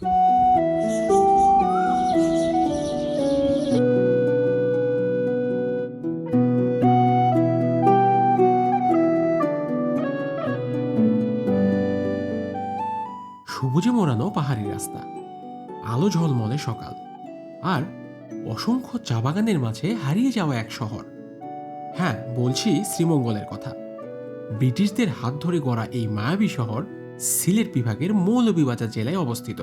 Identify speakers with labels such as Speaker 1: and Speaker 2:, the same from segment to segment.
Speaker 1: সবুজে মোড়ানো পাহাড়ি রাস্তা। আলো ঝলমলে সকাল। আর অসংখ্য চা বাগানের মাঝে হারিয়ে যাওয়া এক শহর। হ্যাঁ বলছি শ্রীমঙ্গলের কথা। ব্রিটিশদের হাত ধরে গড়া এই মায়াবী শহর সিলেট বিভাগের মৌলভীবাজার জেলায় অবস্থিত।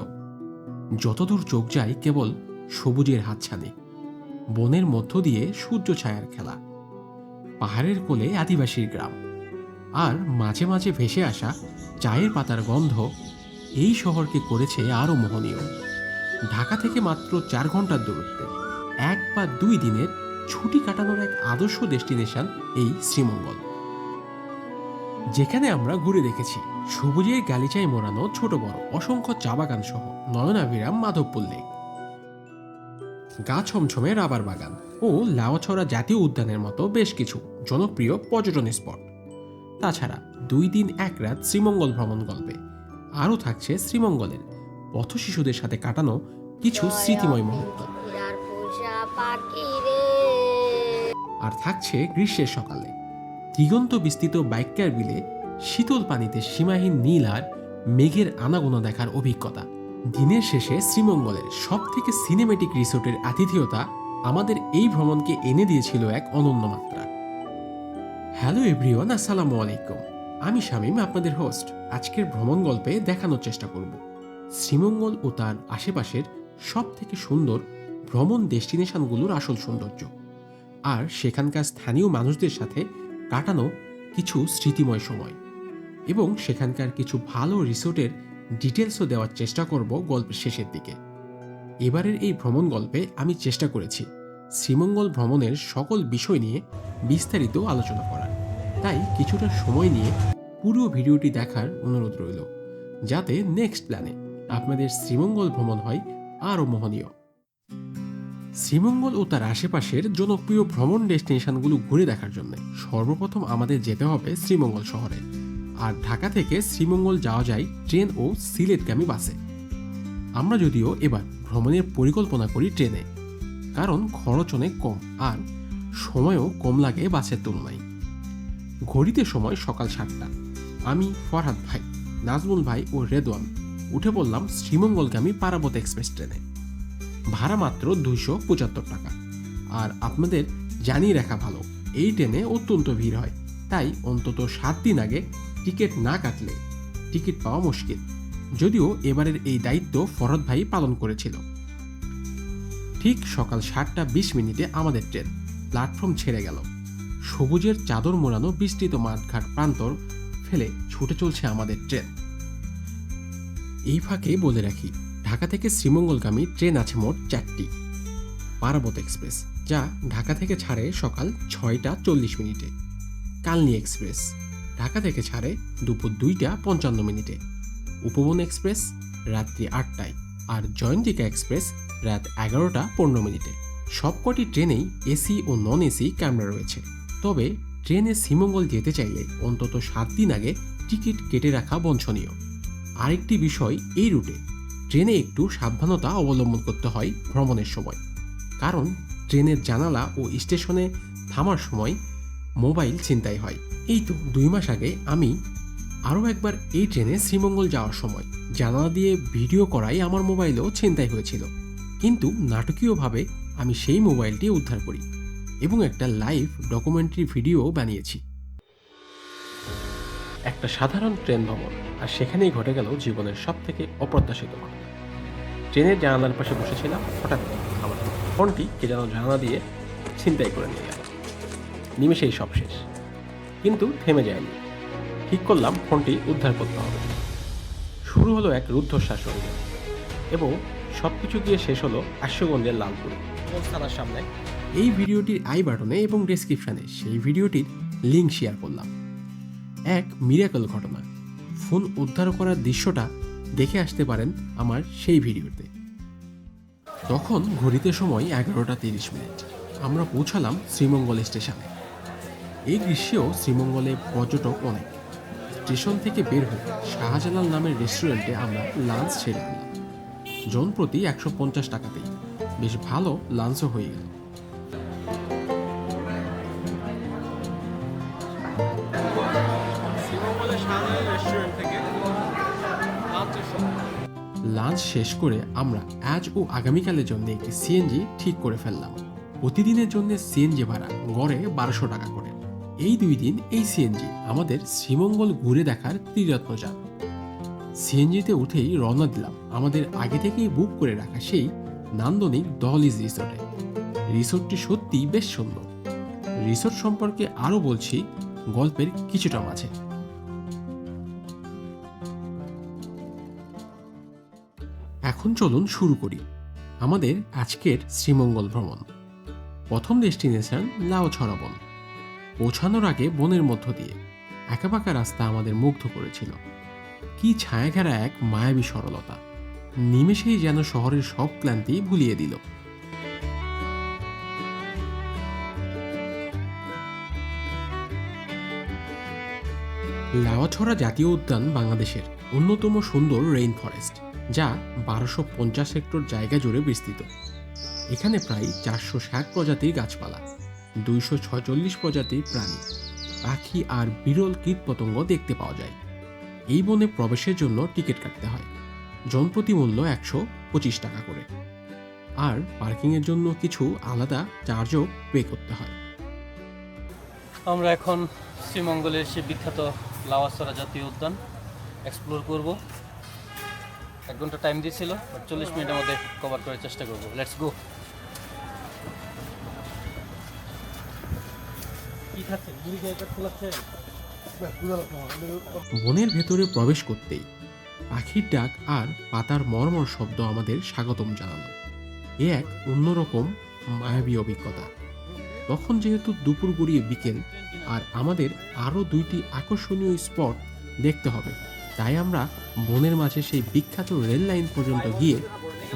Speaker 1: যতদূর চোখ যায় কেবল সবুজের হাতছানি, বনের মধ্য দিয়ে সূর্য ছায়ার খেলা, পাহাড়ের কোলে আদিবাসীর গ্রাম, আর মাঝে মাঝে ভেসে আসা চায়ের পাতার গন্ধ এই শহরকে করেছে আরও মোহনীয়। ঢাকা থেকে মাত্র চার ঘণ্টার দূরত্বে এক বা দুই দিনের ছুটি কাটানোর এক আদর্শ ডেস্টিনেশন এই শ্রীমঙ্গল। যেখানে আমরা ঘুরে দেখেছি সবুজের গালিচায় মোড়ানো ছোট বড় অসংখ্য চা বাগান সহ নয়নাভিরাম মাধবপুর লেক গা ছমছমে রাবার বাগান ও লাওছড়া জাতীয় উদ্যানের মতো বেশ কিছু জনপ্রিয় পর্যটন স্পট। তাছাড়া দুই দিন এক রাত শ্রীমঙ্গল ভ্রমণ গল্পে আরও থাকছে শ্রীমঙ্গলের পথ শিশুদের সাথে কাটানো কিছু স্মৃতিময় মুহূর্ত।
Speaker 2: আর
Speaker 1: থাকছে গ্রীষ্মের সকালে। দিগন্ত বিস্তৃত বাইকার বিলে শীতল পানিতে সীমাহীন নীল আর মেঘের আনাগোনা দেখার অভিজ্ঞতা। দিনের শেষে শ্রীমঙ্গলের সব থেকে সিনেমেটিক রিসোর্টের আতিথেয়তা আমাদের এই ভ্রমণকে এনে দিয়েছিল এক অনন্য মাত্রা। হ্যালো এভরিওয়ান, আসসালামু আলাইকুম। আমি শামীম, আপনাদের হোস্ট আজকের ভ্রমণ গল্পে দেখানোর চেষ্টা করব। শ্রীমঙ্গল ও তার আশেপাশের সব থেকে সুন্দর ভ্রমণ ডেস্টিনেশনগুলোর আসল সৌন্দর্য আর সেখানকার স্থানীয় মানুষদের সাথে কাটানো কিছু স্মৃতিময় সময়। এবং সেখানকার কিছু ভালো রিসোর্টের ডিটেলসও দেওয়ার চেষ্টা করব গল্পের শেষের দিকে। এবারের এই ভ্রমণ গল্পে আমি চেষ্টা করেছি শ্রীমঙ্গল ভ্রমণের সকল বিষয় নিয়ে বিস্তারিত আলোচনা করার। তাই কিছুটা সময় নিয়ে পুরো ভিডিওটি দেখার অনুরোধ রইল। যাতে নেক্সট প্ল্যানে আপনাদের শ্রীমঙ্গল ভ্রমণ হয় আরও মোহনীয়। শ্রীমঙ্গল ও তার আশেপাশের জনপ্রিয় ভ্রমণ ডেস্টিনেশনগুলো ঘুরে দেখার জন্য সর্বপ্রথম আমাদের যেতে হবে শ্রীমঙ্গল শহরে। আর ঢাকা থেকে শ্রীমঙ্গল যাওয়া যায় ট্রেন ও সিলেটগামী বাসে। আমরা যদিও এবার ভ্রমণের পরিকল্পনা করি ট্রেনে, কারণ খরচ অনেক কম আর সময়ও কম লাগে বাসের তুলনায়। ঘড়িতে সময় সকাল সাতটা। আমি ফরহাদ ভাই, নাজমুল ভাই ও রেদওয়ান উঠে পড়লাম শ্রীমঙ্গলগামী পারাবত এক্সপ্রেস ট্রেনে। ভাড়া মাত্র দুইশো পঁচাত্তর টাকা। আর আপনাদের জানিয়ে রাখা ভালো, এই ট্রেনে অত্যন্ত ভিড় হয়, তাই অন্তত সাত দিন আগে টিকিট না কাটলে টিকিট পাওয়া মুশকিল, যদিও এবারের এই দায়িত্ব ফরদ ভাই পালন করেছিল। ঠিক সকাল সাতটা বিশ মিনিটে আমাদের ট্রেন, প্ল্যাটফর্ম ছেড়ে গেল। সবুজের চাদর মোড়ানো বিস্তৃত মাঠঘাট প্রান্তর ফেলে ছুটে চলছে আমাদের ট্রেন। এই ফাঁকে বলে রাখি, ঢাকা থেকে শ্রীমঙ্গলগামী ট্রেন আছে মোট চারটি। পারাবত এক্সপ্রেস, যা ঢাকা থেকে ছাড়ে সকাল ছয়টা চল্লিশ মিনিটে। কালনি এক্সপ্রেস। ঢাকা থেকে ছাড়ে দুপুর দুইটা পঞ্চান্ন মিনিটে। উপবন এক্সপ্রেস রাত্রি আটটায় আর জয়ন্তিকা এক্সপ্রেস রাত এগারোটা পনেরো মিনিটে। সবকটি ট্রেনেই এসি ও নন এসি ক্যামেরা রয়েছে। তবে ট্রেনে শ্রীমঙ্গল যেতে চাইলে অন্তত সাত দিন আগে টিকিট কেটে রাখা বঞ্চনীয়। আরেকটি বিষয় এই রুটে, ট্রেনে একটু সাবধানতা অবলম্বন করতে হয় ভ্রমণের সময়। কারণ ট্রেনের জানালা ও স্টেশনে থামার সময় মোবাইল ছিনতাই হয়। এই তো দুই মাস আগে আমি আরও একবার এই ট্রেনে শ্রীমঙ্গল যাওয়ার সময় জানালা দিয়ে ভিডিও করাই আমার মোবাইলও ছিনতাই হয়েছিল। কিন্তু নাটকীয়ভাবে আমি সেই মোবাইলটি উদ্ধার করি এবং একটা লাইভ ডকুমেন্টারি ভিডিও বানিয়েছি। একটা সাধারণ ট্রেন ভ্রমণ, আর সেখানেই ঘটে গেল জীবনের সব থেকে অপ্রত্যাশিত ঘটনা। ট্রেনের জানালার পাশে বসেছিলাম, হঠাৎ আমার ফোনটি কে যেন জানালা দিয়ে ছিনতাই করে নিয়ে গেল। নিমেষেই সব শেষ। কিন্তু থেমে যায়নি। ঠিক করলাম ফোনটি উদ্ধার করতে হবে। শুরু হলো এক রুদ্ধশ্বাস অভিযান এবং সব কিছু গিয়ে শেষ হলো আশ্বগঞ্জের লালপুরে। থানার সামনে। এই ভিডিওটির আই বাটনে এবং ডেসক্রিপশনে সেই ভিডিওটির লিঙ্ক শেয়ার করলাম। এক মিরাকল ঘটনা। ফোন উদ্ধার করার দৃশ্যটা দেখে আসতে পারেন আমার সেই ভিডিওতে। তখন ঘড়িতে সময় এগারোটা তিরিশ মিনিট। আমরা পৌঁছালাম শ্রীমঙ্গল স্টেশনে। এই গ্রীষ্মেও শ্রীমঙ্গলে পর্যটক অনেক। স্টেশন থেকে বের হয়ে শাহজালাল নামের রেস্টুরেন্টে আমরা লাঞ্চ সেরে নিলাম জন প্রতি একশো পঞ্চাশ টাকাতেই। বেশ ভালো লাঞ্চও হয়ে গেল। লাঞ্চ শেষ করে আমরা আজ ও আগামীকালের জন্য একটি সিএনজি ঠিক করে ফেললাম। প্রতিদিনের জন্য সিএনজি ভাড়া গড়ে বারোশো টাকা করে। এই দুই দিন এই সিএনজি আমাদের শ্রীমঙ্গল ঘুরে দেখার তীরত্ন যান সিএনজিতে উঠেই রওনা দিলাম আমাদের আগে থেকেই বুক করে রাখা সেই নান্দনিক দহলিজ রিসোর্টে রিসোর্টটি সত্যিই বেশ সুন্দর। রিসোর্ট সম্পর্কে আরও বলছি, গল্পের কিছুটা মাঝে। এখন চলুন শুরু করি আমাদের আজকের শ্রীমঙ্গল ভ্রমণ। প্রথম ডেস্টিনেশন লাউছড়া বন পৌঁছানোর আগে বনের মধ্য দিয়ে। একাবাঁকা রাস্তা আমাদের মুগ্ধ করেছিল। কি ছায়াঘেরা এক মায়াবী সরলতা। নিমেষেই যেন শহরের সব ক্লান্তি ভুলিয়ে দিল। লাওয়াছড়া জাতীয় উদ্যান বাংলাদেশের অন্যতম সুন্দর রেইন ফরেস্ট যা বারোশো পঞ্চাশ হেক্টর জায়গা জুড়ে বিস্তৃত। এখানে প্রায় চারশো ষাট প্রজাতির গাছপালা। দুইশো ছয়চল্লিশ প্রজাতির প্রাণী। পাখি আর বিরল কীটপতঙ্গ দেখতে পাওয়া যায়। এই বনে প্রবেশের জন্য টিকিট কাটতে হয়। জনপ্রতি মূল্য একশো পঁচিশ টাকা করে। আর পার্কিংয়ের জন্য কিছু আলাদা চার্জও পে করতে হয়।
Speaker 3: আমরা এখন শ্রীমঙ্গলের সে বিখ্যাত লাওয়াসরা জাতীয় উদ্যান এক্সপ্লোর করব। এক ঘণ্টা টাইম দিয়েছিল চল্লিশ মিনিটের মধ্যে কভার করার চেষ্টা করব। লেটস গো
Speaker 1: বনের ভেতরে প্রবেশ করতেই পাখির ডাক আর পাতার মর্মর শব্দ আমাদের স্বাগতম জানালো। এ এক অন্যরকম মায়াবী অভিজ্ঞতা। তখন যেহেতু দুপুর গড়িয়ে বিকেল, আর আমাদের আরও দুইটি আকর্ষণীয় স্পট দেখতে হবে, তাই আমরা বনের মাঝে সেই বিখ্যাত রেল লাইন পর্যন্ত গিয়ে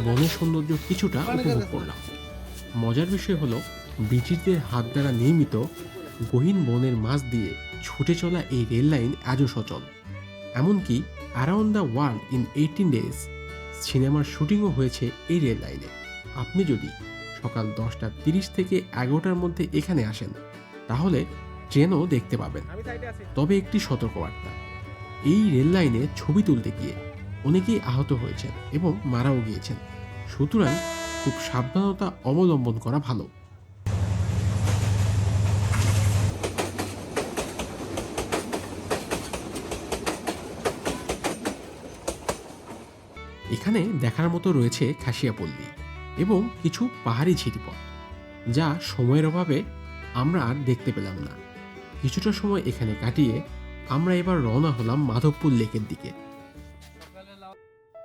Speaker 1: বনের সৌন্দর্য কিছুটা উপভোগ করলাম। মজার বিষয় হলো, ব্রিটিশদের হাত দ্বারা নির্মিত গহীন বনের মাঝ দিয়ে ছুটে চলা এই রেল লাইন আজও সচল। এমনকি around the world in eighty days সিনেমার শুটিংও হয়েছে এই রেল লাইনে। আপনি যদি সকাল দশটা তিরিশ থেকে এগারোটার মধ্যে এখানে আসেন তাহলে ট্রেনও দেখতে পাবেন। তবে একটি সতর্কবার্তা এই রেল লাইনে ছবি তুলতে গিয়ে অনেকেই আহত হয়েছেন এবং মারাও গিয়েছেন। সুতরাং খুব সাবধানতা অবলম্বন করা ভালো। এখানে দেখার মতো রয়েছে খাসিয়াপল্লী এবং কিছু পাহাড়ি ঝিরিপথ, যা সময়ের অভাবে আমরা আর দেখতে পেলাম না। কিছুটা সময় এখানে কাটিয়ে আমরা এবার রওনা হলাম মাধবপুর লেকের দিকে।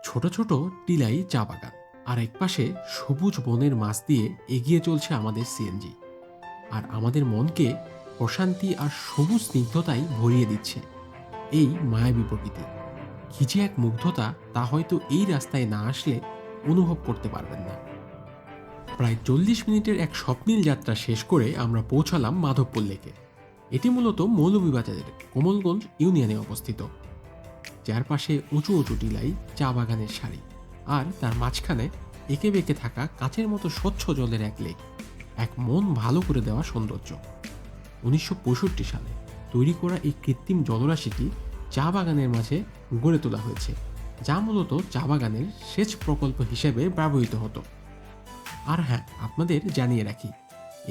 Speaker 1: ছোট ছোট টিলাই চা বাগান আর একপাশে সবুজ বনের মাছ দিয়ে এগিয়ে চলছে আমাদের সিএনজি আর আমাদের মনকে প্রশান্তি আর সবুজ স্নিগ্ধতাই ভরিয়ে দিচ্ছে এই মায়াবী প্রকৃতি কি যে এক মুগ্ধতা তা হয়তো এই রাস্তায় না আসলে অনুভব করতে পারবেন না। প্রায় চল্লিশ মিনিটের এক স্বপ্নীল যাত্রা শেষ করে আমরা পৌঁছালাম মাধবপুর লেকে। এটি মূলত মৌলভীবাজারের কোমলগঞ্জ ইউনিয়নে অবস্থিত। যার পাশে উঁচু উঁচু টিলাই চা বাগানের সারি আর তার মাঝখানে এঁকে বেঁকে থাকা কাঁচের মতো স্বচ্ছ জলের এক লেক, এক মন ভালো করে দেওয়া সৌন্দর্য। উনিশশো পঁয়ষট্টি সালে তৈরি করা এই কৃত্রিম জলরাশিটি চা বাগানের মাঝে গড়ে তোলা হয়েছে, যা মূলত চা বাগানের সেচ প্রকল্প হিসেবে ব্যবহৃত হতো। আর হ্যাঁ আপনাদের জানিয়ে রাখি,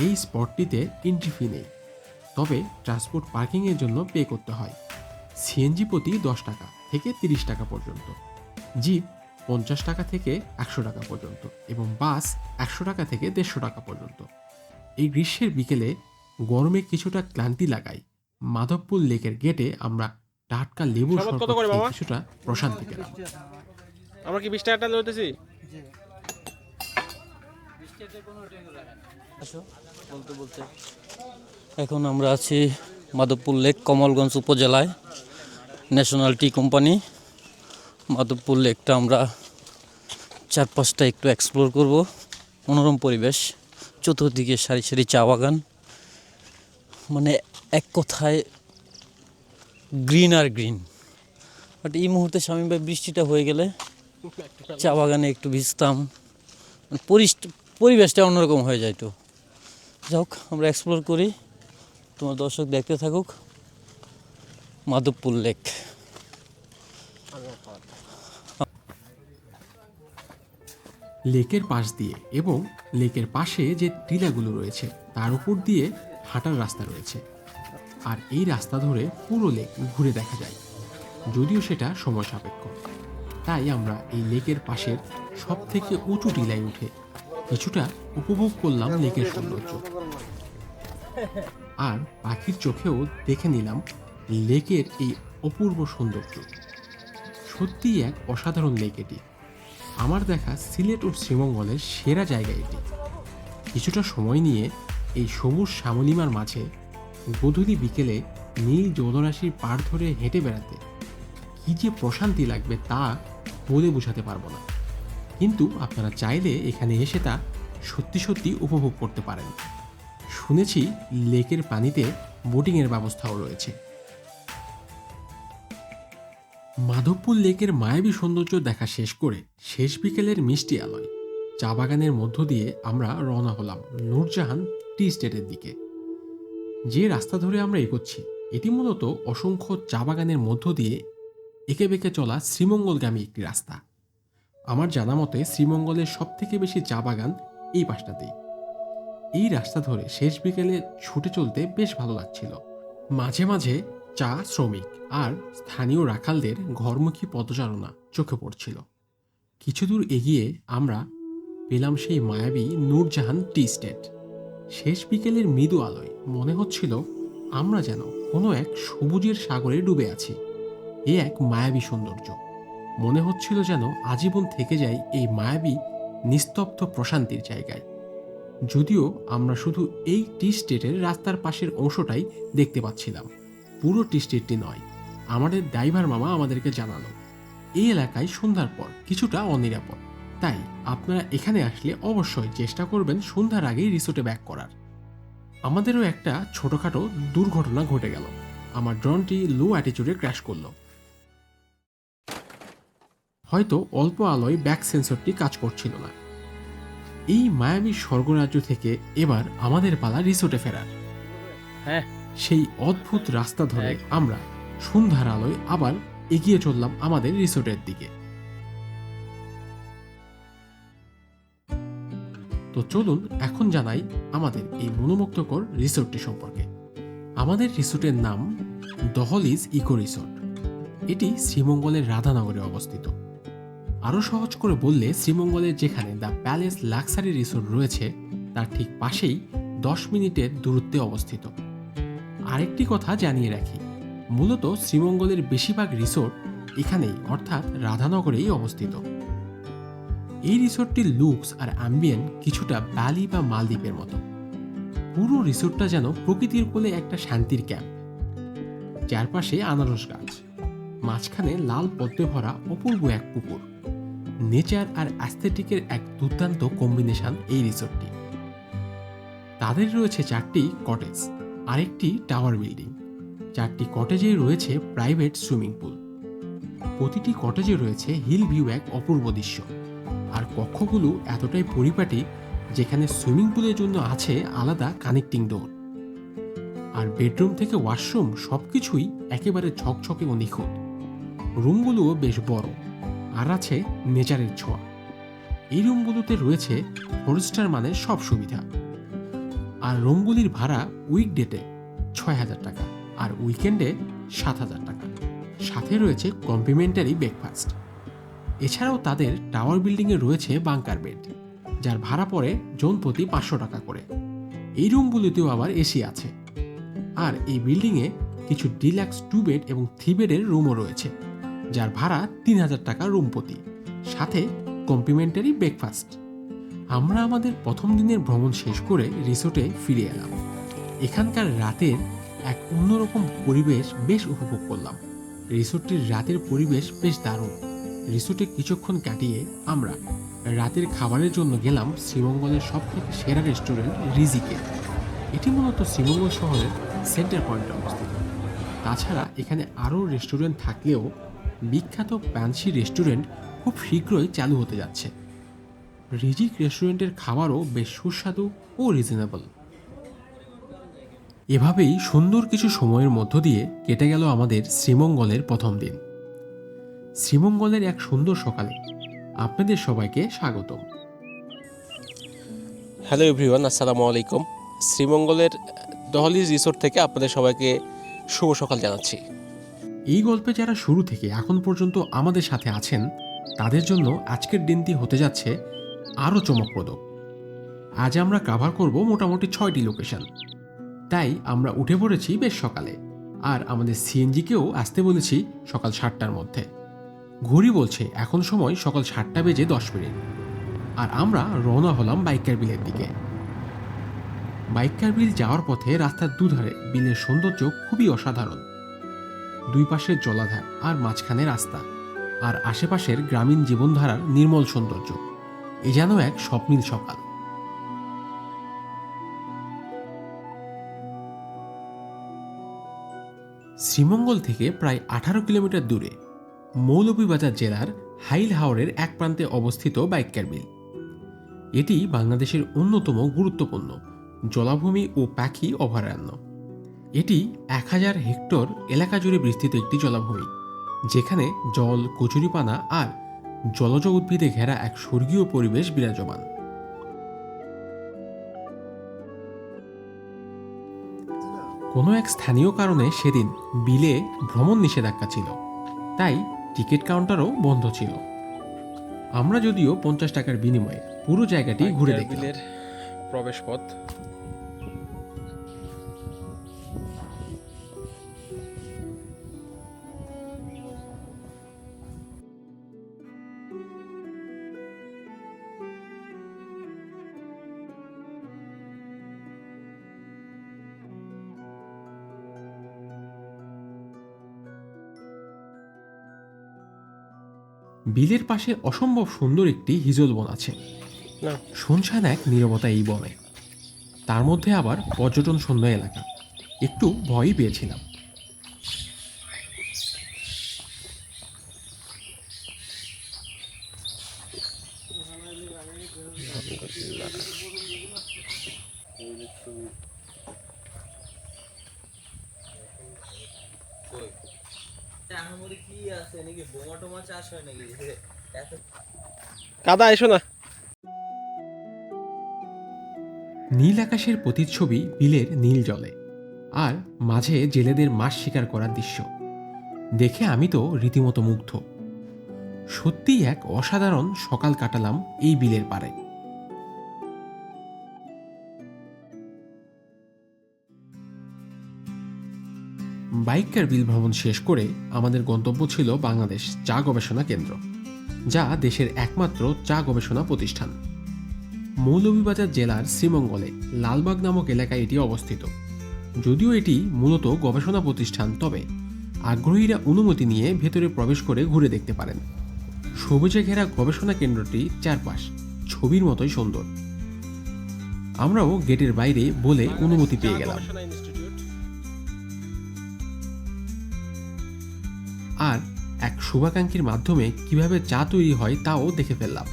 Speaker 1: এই স্পটটিতে এন্ট্রি ফি নেই। তবে ট্রান্সপোর্ট পার্কিংয়ের জন্য পে করতে হয়। সিএনজি প্রতি দশ টাকা থেকে তিরিশ টাকা পর্যন্ত জিপ পঞ্চাশ টাকা থেকে একশো টাকা পর্যন্ত এবং বাস একশো টাকা থেকে দেড়শো টাকা পর্যন্ত। এই গ্রীষ্মের বিকেলে গরমে কিছুটা ক্লান্তি লাগায় মাধবপুর লেকের গেটে আমরা টাটকা লেবুর
Speaker 4: শরবত কত করে
Speaker 1: খেয়ে
Speaker 4: বাবা?
Speaker 1: কিছুটা প্রশান্তি পেলাম।
Speaker 4: আমরা কি বিশ টাকাটা লইতেছি?
Speaker 3: আসো বলতে বলতে এখন আমরা আছি মাধবপুর লেক কমলগঞ্জ উপজেলায় ন্যাশনাল টি কোম্পানি। মাধবপুর লেকটা আমরা চারপাশটা একটু এক্সপ্লোর করব। মনোরম পরিবেশ চতুর্দিকে সারি সারি চা বাগান। মানে এক কথায় গ্রিন আর গ্রিন। বাট এই মুহূর্তে স্বামী ভাই বৃষ্টিটা হয়ে গেলে চা বাগানে একটু ভিজতাম। মানে পরিবেশটা অন্যরকম হয়ে যায় তো। যাক আমরা এক্সপ্লোর করি। তোমার দর্শক দেখতে থাকুক। মাধবপুর লেক
Speaker 1: লেকের পাশ দিয়ে এবং লেকের পাশে যে টিলাগুলো রয়েছে, তার উপর দিয়ে হাঁটার রাস্তা রয়েছে। আর এই রাস্তা ধরে পুরো লেক ঘুরে দেখা যায়। যদিও সেটা সময় সাপেক্ষ। তাই আমরা এই লেকের পাশের সব থেকে উঁচু টিলায় উঠে কিছুটা উপভোগ করলাম লেকের সৌন্দর্য। আর পাখির চোখেও দেখে নিলাম লেকের এই অপূর্ব সৌন্দর্য। সত্যিই এক অসাধারণ লেক এটি। আমার দেখা সিলেট ও শ্রীমঙ্গলের সেরা জায়গা এটি। কিছুটা সময় নিয়ে এই সবুজ শ্যামলিমার মাঝে গধূলি বিকেলে নীল জলরাশির পার ধরে হেঁটে বেড়াতে। কি যে প্রশান্তি লাগবে তা বলে বোঝাতে পারব না। কিন্তু আপনারা চাইলে এখানে এসে তা সত্যি সত্যি উপভোগ করতে পারেন। শুনেছি লেকের পানিতে বোটিংয়ের ব্যবস্থাও রয়েছে। মাধবপুর লেকের মায়াবী সৌন্দর্য দেখা শেষ করে শেষ বিকেলের মিষ্টি আলোয় চা বাগানের মধ্য দিয়ে আমরা রওনা হলাম নূরজাহান টি স্টেটের দিকে। যে রাস্তা ধরে আমরা এগোচ্ছি, এটি মূলত অসংখ্য চা বাগানের মধ্য দিয়ে এঁকে বেঁকে চলা শ্রীমঙ্গলগামী একটি রাস্তা। আমার জানা মতে শ্রীমঙ্গলের সব থেকে বেশি চা বাগান এই পাশটাতেই। এই রাস্তা ধরে শেষ বিকেলে ছুটে চলতে বেশ ভালো লাগছিল। মাঝে মাঝে চা শ্রমিক আর স্থানীয় রাখালদের ঘরমুখী পদচারণা চোখে পড়ছিল। কিছু দূর এগিয়ে আমরা পেলাম সেই মায়াবী নূরজাহান টি স্টেট। শেষ বিকেলের মৃদু আলোয় মনে হচ্ছিল আমরা যেন কোনো এক সবুজের সাগরে ডুবে আছি। এ এক মায়াবী সৌন্দর্য। মনে হচ্ছিল যেন আজীবন থেকে যায় এই মায়াবী, নিস্তব্ধ প্রশান্তির জায়গায়। যদিও আমরা শুধু এই টি স্টেটের রাস্তার পাশের অংশটাই দেখতে পাচ্ছিলাম। পুরো টি স্টেটটি নয়, আমাদের ড্রাইভার মামা আমাদেরকে জানালো। এই এলাকায় সন্ধ্যার পর কিছুটা অনিরাপদ। তাই আপনারা এখানে আসলে অবশ্যই চেষ্টা করবেন সন্ধ্যার আগেই রিসোর্টে ব্যাক করার। আমাদেরও একটা ছোটখাটো দুর্ঘটনা ঘটে গেল। আমার ড্রোনটি লো অ্যাটিচিউডে ক্র্যাশ করল। হয়তো অল্প আলোয় ব্যাক সেন্সরটি কাজ করছিল না। এই মায়াবী স্বর্গরাজ্য থেকে এবার আমাদের পালা রিসোর্টে ফেরার।
Speaker 4: হ্যাঁ।
Speaker 1: সেই অদ্ভুত রাস্তা ধরে আমরা সন্ধ্যার আলোয় আবার এগিয়ে চললাম আমাদের রিসোর্টের দিকে। তো চলুন এখন জানাই আমাদের এই মনোমুগ্ধকর রিসোর্টটি সম্পর্কে। আমাদের রিসোর্টের নাম দহলিজ ইকো রিসোর্ট। এটি শ্রীমঙ্গলের রাধানগরে অবস্থিত। আরও সহজ করে বললে, শ্রীমঙ্গলের যেখানে দ্য প্যালেস লাক্সারি রিসোর্ট রয়েছে, তার ঠিক পাশেই দশ মিনিটের দূরত্বে অবস্থিত। আরেকটি কথা জানিয়ে রাখি, মূলত শ্রীমঙ্গলের বেশিরভাগ রিসোর্ট এখানেই, অর্থাৎ রাধানগরেই অবস্থিত। এই রিসোর্টটির লুকস আর অ্যাম্বিয়েন কিছুটা ব্যালি বা মালদ্বীপের মতো। পুরো রিসোর্টটা যেন প্রকৃতির কোলে একটা শান্তির ক্যাম্প। চারপাশে আনারস গাছ, মাঝখানে লাল পদ্মে ভরা অপূর্ব এক পুকুর। নেচার আর অ্যাস্থেটিকের এক দুর্দান্ত কম্বিনেশন এই রিসোর্টটি। তাদের রয়েছে চারটি কটেজ, আরেকটি টাওয়ার বিল্ডিং। চারটি কটেজেই রয়েছে প্রাইভেট সুইমিং পুল। প্রতিটি কটেজে রয়েছে হিল ভিউ এক অপূর্ব দৃশ্য। আর কক্ষগুলো এতটাই পরিপাটি যেখানে সুইমিং পুলের জন্য আছে আলাদা কানেক্টিং ডোর। আর বেডরুম থেকে ওয়াশরুম সবকিছুই একেবারে ঝকঝকে ও নিখুঁত। রুমগুলোও বেশ বড়, আর আছে নেচারের ছোঁয়া। এই রুমগুলোতে রয়েছে ফোর স্টার মানের সব সুবিধা। আর রুমগুলির ভাড়া উইকডেতে ছয় হাজার টাকা, আর উইকেন্ডে সাত হাজার টাকা। সাথে রয়েছে কমপ্লিমেন্টারি ব্রেকফাস্ট। এছাড়াও তাদের টাওয়ার বিল্ডিংয়ে রয়েছে বাংকার বেড, যার ভাড়া পড়ে জন প্রতি পাঁচশো টাকা করে। এই রুমগুলিতেও আবার এসি আছে। আর এই বিল্ডিংয়ে কিছু ডিলাক্স টু বেড এবং থ্রি বেডের রুমও রয়েছে, যার ভাড়া তিন হাজার টাকা রুম প্রতি, সাথে কমপ্লিমেন্টারি ব্রেকফাস্ট। আমরা আমাদের প্রথম দিনের ভ্রমণ শেষ করে রিসোর্টে ফিরে এলাম। এখানকার রাতের এক অন্যরকম পরিবেশ বেশ উপভোগ করলাম। রিসোর্টটির রাতের পরিবেশ বেশ দারুণ। রিসোর্টে কিছুক্ষণ কাটিয়ে আমরা রাতের খাবারের জন্য গেলাম শ্রীমঙ্গলের সব থেকে সেরা রেস্টুরেন্ট রিজিকে। এটি মূলত শ্রীমঙ্গল শহরের সেন্টার পয়েন্টে অবস্থিত। তাছাড়া এখানে আরও রেস্টুরেন্ট থাকলেও বিখ্যাত প্যান্সি রেস্টুরেন্ট খুব শীঘ্রই চালু হতে যাচ্ছে। রিজিক রেস্টুরেন্টের খাবারও বেশ সুস্বাদু ও রিজনেবল। এভাবেই সুন্দর কিছু সময়ের মধ্য দিয়ে কেটে গেল আমাদের শ্রীমঙ্গলের প্রথম দিন। শ্রীমঙ্গলের এক সুন্দর সকালে আপনাদের সবাইকে স্বাগতম।
Speaker 4: হ্যালো এভরিওয়ান আসসালামু আলাইকুম। শ্রীমঙ্গলের দহলিজ রিসোর্ট থেকে আপনাদের সবাইকে শুভ সকাল জানাচ্ছি।
Speaker 1: এই গল্পে যারা শুরু থেকে এখন পর্যন্ত আমাদের সাথে আছেন তাদের জন্য আজকের দিনটি হতে যাচ্ছে আরও চমকপ্রদ। আজ আমরা কাভার করব মোটামুটি ছয়টি লোকেশন তাই আমরা উঠে পড়েছি বেশ সকালে। আর আমাদের সিএনজিকেও আসতে বলেছি সকাল সাতটার মধ্যে। ঘড়ি বলছে, এখন সময় সকাল সাতটা বেজে দশ মিনিট। আর আমরা রওনা হলাম বাইকার বিলের দিকে। বাইকার বিল যাওয়ার পথে রাস্তার দুধারে বিলের সৌন্দর্য খুবই অসাধারণ। দুই পাশের জলাধার আর মাঝখানে রাস্তা, আর আশেপাশের গ্রামীণ জীবনধারার নির্মল সৌন্দর্য। এ যেন এক স্বপ্নীল সকাল। শ্রীমঙ্গল থেকে প্রায় আঠারো কিলোমিটার দূরে মৌলভীবাজার জেলার হাইল হাওরের এক প্রান্তে অবস্থিত বাইক্যার বিল এটি বাংলাদেশের অন্যতম গুরুত্বপূর্ণ জলাভূমি ও পাখি অভয়ারণ্য। এটি এক হাজার হেক্টর এলাকা জুড়ে বিস্তৃত একটি জলাভূমি, যেখানে জল, কচুরিপানা আর জলজ উদ্ভিদে ঘেরা এক স্বর্গীয় পরিবেশ বিরাজমান। কোনো এক স্থানীয় কারণে সেদিন বিলে ভ্রমণ নিষেধাজ্ঞা ছিল। তাই টিকিট কাউন্টারও বন্ধ ছিল। আমরা যদিও পঞ্চাশ টাকার বিনিময়ে পুরো জায়গাটি ঘুরে দেখলাম।
Speaker 4: বিলের
Speaker 1: বিলের পাশে অসম্ভব সুন্দর একটি হিজল বন আছে। শুনশান এক নীরবতা এই বনে। তার মধ্যে আবার পর্যটন শূন্য এলাকা। একটু ভয়ই পেয়েছিলাম।
Speaker 4: কাদা এসো না।
Speaker 1: নীল আকাশের প্রতিচ্ছবি বিলের নীল জলে আর মাঝে জেলেদের মাছ শিকার করার দৃশ্য। দেখে আমি তো রীতিমতো মুগ্ধ। সত্যিই এক অসাধারণ সকাল কাটালাম এই বিলের পারে বাইকার বিল ভ্রমণ শেষ করে আমাদের গন্তব্য ছিল বাংলাদেশ চা গবেষণা কেন্দ্র, যা দেশের একমাত্র চা গবেষণা প্রতিষ্ঠান। মৌলভীবাজার জেলার শ্রীমঙ্গলে লালবাগ নামক এলাকায় এটি অবস্থিত। যদিও এটি মূলত গবেষণা প্রতিষ্ঠান, তবে আগ্রহীরা অনুমতি নিয়ে ভেতরে প্রবেশ করে ঘুরে দেখতে পারেন। সবুজে ঘেরা গবেষণা কেন্দ্রটি চারপাশ ছবির মতোই সুন্দর। আমরাও গেটের বাইরে বলে অনুমতি পেয়ে গেলাম। শুভাকাঙ্ক্ষীর মাধ্যমে কীভাবে চা তৈরি হয় তাও দেখে ফেললাম।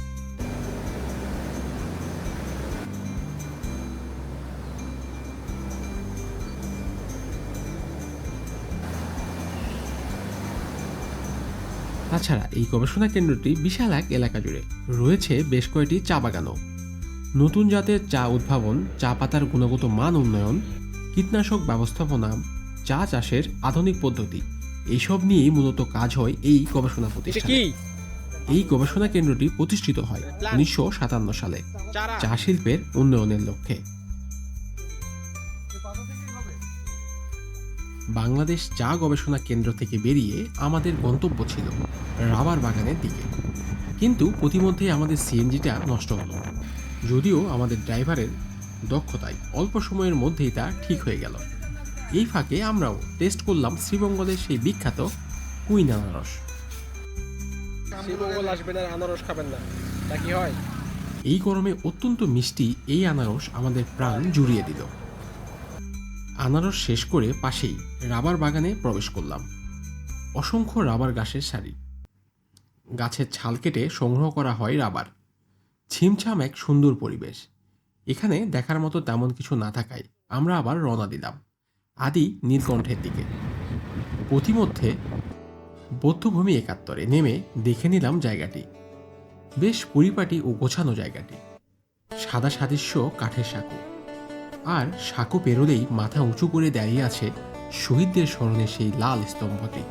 Speaker 1: তাছাড়া এই গবেষণা কেন্দ্রটি বিশাল এক এলাকা জুড়ে। রয়েছে বেশ কয়েকটি চা বাগানও। নতুন জাতের চা উদ্ভাবন, চা পাতার গুণগত মান উন্নয়ন, কীটনাশক ব্যবস্থাপনা, চা চাষের আধুনিক পদ্ধতি। এইসব নিয়েই মূলত কাজ হয় এই গবেষণা প্রতিষ্ঠানে। এই গবেষণা কেন্দ্রটি প্রতিষ্ঠিত হয় উনিশশো সাতান্ন সালে চা শিল্পের উন্নয়নের লক্ষ্যে। বাংলাদেশ চা গবেষণা কেন্দ্র থেকে বেরিয়ে আমাদের গন্তব্য ছিল রাবার বাগানের দিকে। কিন্তু প্রতিমধ্যেই আমাদের সিএনজিটা নষ্ট হলো। যদিও আমাদের ড্রাইভারের দক্ষতায় অল্প সময়ের মধ্যেই তা ঠিক হয়ে গেল। এই ফাঁকে আমরাও টেস্ট করলাম শ্রীমঙ্গলের সেই বিখ্যাত কুইন আনারস।
Speaker 4: শ্রীমঙ্গল আসবেন আর আনারস খাবেন না। তা কি হয়?
Speaker 1: এই গরমে অত্যন্ত মিষ্টি এই আনারস আমাদের প্রাণ জুড়িয়ে দিল। আনারস শেষ করে পাশেই রাবার বাগানে প্রবেশ করলাম। অসংখ্য রাবার গাছের সারি। গাছের ছাল কেটে সংগ্রহ করা হয় রাবার। ছিমছাম এক সুন্দর পরিবেশ। এখানে দেখার মতো তেমন কিছু না থাকায় আমরা আবার রওনা দিলাম। আদি নীলকণ্ঠের দিকে। পথিমধ্যে বৌদ্ধভূমি একাত্তরে নেমে দেখে নিলাম জায়গাটি। বেশ পরিপাটি ও গোছানো জায়গাটি। সাদা সাদৃশ্য কাঠের সাঁকো। আর সাঁকো পেরোলেই মাথা উঁচু করে দাঁড়িয়ে আছে শহীদদের স্মরণে সেই লাল স্তম্ভটি।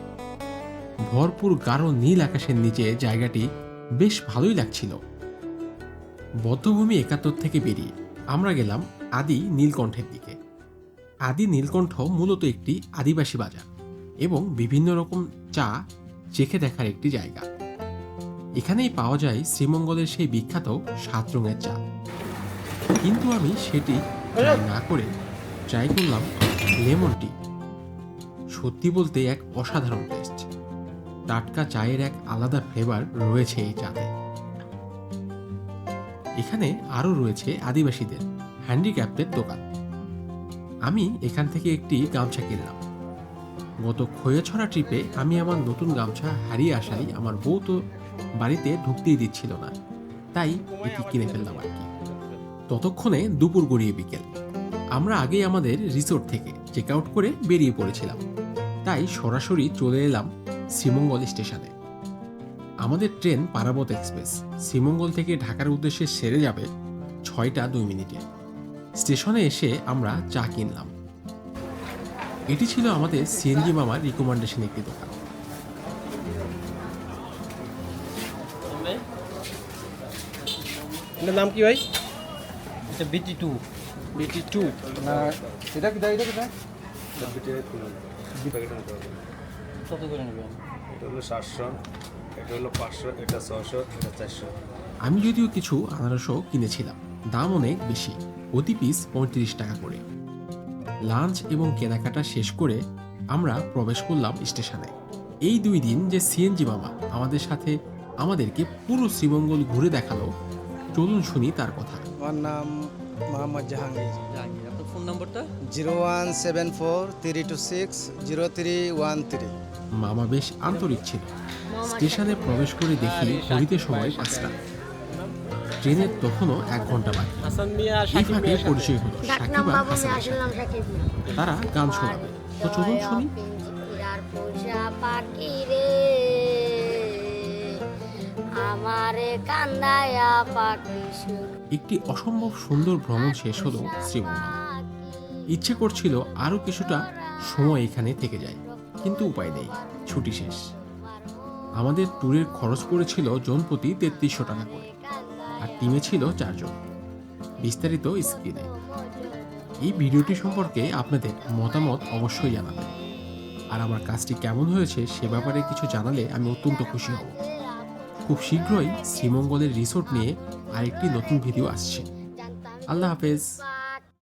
Speaker 1: ভরপুর গাঢ় নীল আকাশের নিচে জায়গাটি বেশ ভালোই লাগছিল। বদ্ধভূমি একাত্তর থেকে বেরিয়ে আমরা গেলাম আদি নীলকণ্ঠের দিকে। আদি নীলকণ্ঠ মূলত একটি আদিবাসী বাজার এবং বিভিন্ন রকম চা চেখে দেখার একটি জায়গা। এখানেই পাওয়া যায় শ্রীমঙ্গলের সেই বিখ্যাত সাত রঙের চা। কিন্তু আমি সেটি ট্রাই না করে ট্রাই করলাম লেমন টি। সত্যি বলতে এক অসাধারণ টেস্ট টাটকা চায়ের এক আলাদা ফ্লেভার রয়েছে এই চাতে। এখানে আরও রয়েছে আদিবাসীদের হ্যান্ডিক্যাপ্টের দোকান। আমি এখান থেকে একটি গামছা কিনলাম। গত খোয়াছড়া ট্রিপে আমি আমার নতুন গামছা হারিয়ে আসায় আমার বউ তো বাড়িতে ঢুকতেই দিচ্ছিল না। তাই এটি কিনে ফেললাম আর কি। ততক্ষণে দুপুর গড়িয়ে বিকেল। আমরা আগেই আমাদের রিসোর্ট থেকে চেক আউট করে বেরিয়ে পড়েছিলাম। তাই সরাসরি চলে এলাম শ্রীমঙ্গল স্টেশনে। আমাদের ট্রেন পারাবত এক্সপ্রেস। শ্রীমঙ্গল থেকে ঢাকার উদ্দেশ্যে সেরে যাবে ছয়টা দুই মিনিটে। স্টেশনে এসে আমরা চা কিনলাম। এটি ছিল আমাদের সিএনজি মামার রিকমেন্ডেশন একটি দোকান।
Speaker 4: এটার নাম কি ভাই?
Speaker 3: এটা বিটি টু
Speaker 4: বিটি টু
Speaker 5: না এটা কি দেয় এটা কি দেয়
Speaker 3: কত করে নেবেন?
Speaker 5: এটা হলো সাতশো এটা হলো পাঁচশো এটা ছশো এটা চারশো।
Speaker 1: আমি যদিও কিছু আনারসও কিনেছিলাম দাম অনেক বেশি। প্রতি পিস পঁয়ত্রিশ টাকা করে। লাঞ্চ এবং কেনাকাটা শেষ করে আমরা প্রবেশ করলাম স্টেশনে। এই দুই দিন যে সিএনজি মামা আমাদের সাথে আমাদেরকে পুরো শ্রীমঙ্গল ঘুরে দেখাল চলুন শুনি তার কথা।
Speaker 6: আমার নাম মোহাম্মদ জাহাঙ্গীর।
Speaker 3: জাহাঙ্গীর আপনার ফোন নাম্বারটা?
Speaker 6: Zero one seven four three two six zero three one three.
Speaker 1: মামা বেশ আন্তরিক ছিল। স্টেশনে প্রবেশ করে দেখি ঘড়িতে সময় পাঁচটা। ট্রেনের তখনও এক ঘণ্টা বাকি। এই ফাঁকে পরিচয় হলো সাকিব আর
Speaker 2: মিয়া।
Speaker 1: তারা গান শোনাবে। তো চলুন শুনি। একটি অসম্ভব সুন্দর ভ্রমণ শেষ হলো শ্রীমঙ্গল। ইচ্ছে করছিল আরও কিছুটা সময় এখানে থেকে যায় কিন্তু উপায় নেই ছুটি শেষ। আমাদের ট্যুরের খরচ পড়েছিল জনপ্রতি তেত্রিশশো টাকা করে। আর টিমে ছিল চারজন। বিস্তারিত স্ক্রিনে। এই ভিডিওটি সম্পর্কে আপনাদের মতামত অবশ্যই জানাবেন। আর আমার কাজটি কেমন হয়েছে সে ব্যাপারে কিছু জানালে আমি অত্যন্ত খুশি হব। খুব শীঘ্রই শ্রীমঙ্গলের রিসোর্ট নিয়ে আরেকটি নতুন ভিডিও আসছে। আল্লাহ হাফেজ।